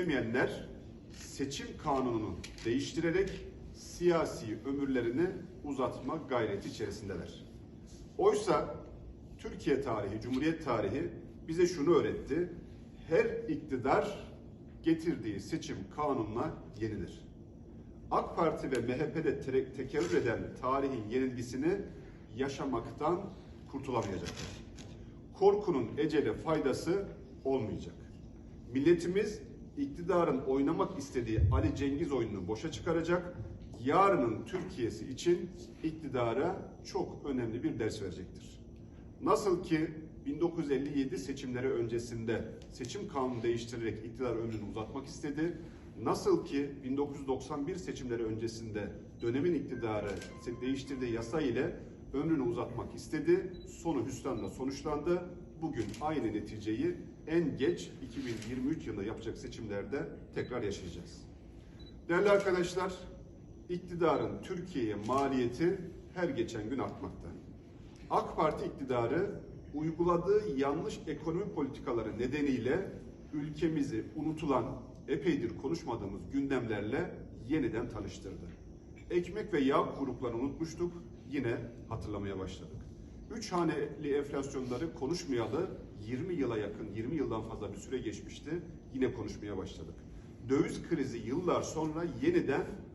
istemeyenler seçim kanununu değiştirerek siyasi ömürlerini uzatma gayreti içerisindeler. Oysa Türkiye tarihi, Cumhuriyet tarihi bize şunu öğretti. Her iktidar getirdiği seçim kanununa yenilir. AK Parti ve MHP'de te- tekerrür eden tarihin yenilgisini yaşamaktan kurtulamayacaklar. Korkunun ecele faydası olmayacak. Milletimiz iktidarın oynamak istediği Ali Cengiz oyununu boşa çıkaracak. Yarının Türkiye'si için iktidara çok önemli bir ders verecektir. Nasıl ki 1957 seçimleri öncesinde seçim kanunu değiştirerek iktidar ömrünü uzatmak istedi. Nasıl ki 1991 seçimleri öncesinde dönemin iktidarı değiştirdiği yasa ile ömrünü uzatmak istedi. Sonu hüsranla sonuçlandı. Bugün aynı neticeyi en geç 2023 yılında yapacak seçimlerde tekrar yaşayacağız. Değerli arkadaşlar, iktidarın Türkiye'ye maliyeti her geçen gün artmakta. AK Parti iktidarı uyguladığı yanlış ekonomi politikaları nedeniyle ülkemizi unutulan, epeydir konuşmadığımız gündemlerle yeniden tanıştırdı. Ekmek ve yağ gruplarını unutmuştuk, yine hatırlamaya başladık. Üç haneli enflasyonları konuşmayalı 20 yıla yakın, 20 yıldan fazla bir süre geçmişti. Yine konuşmaya başladık. Döviz krizi yıllar sonra yeniden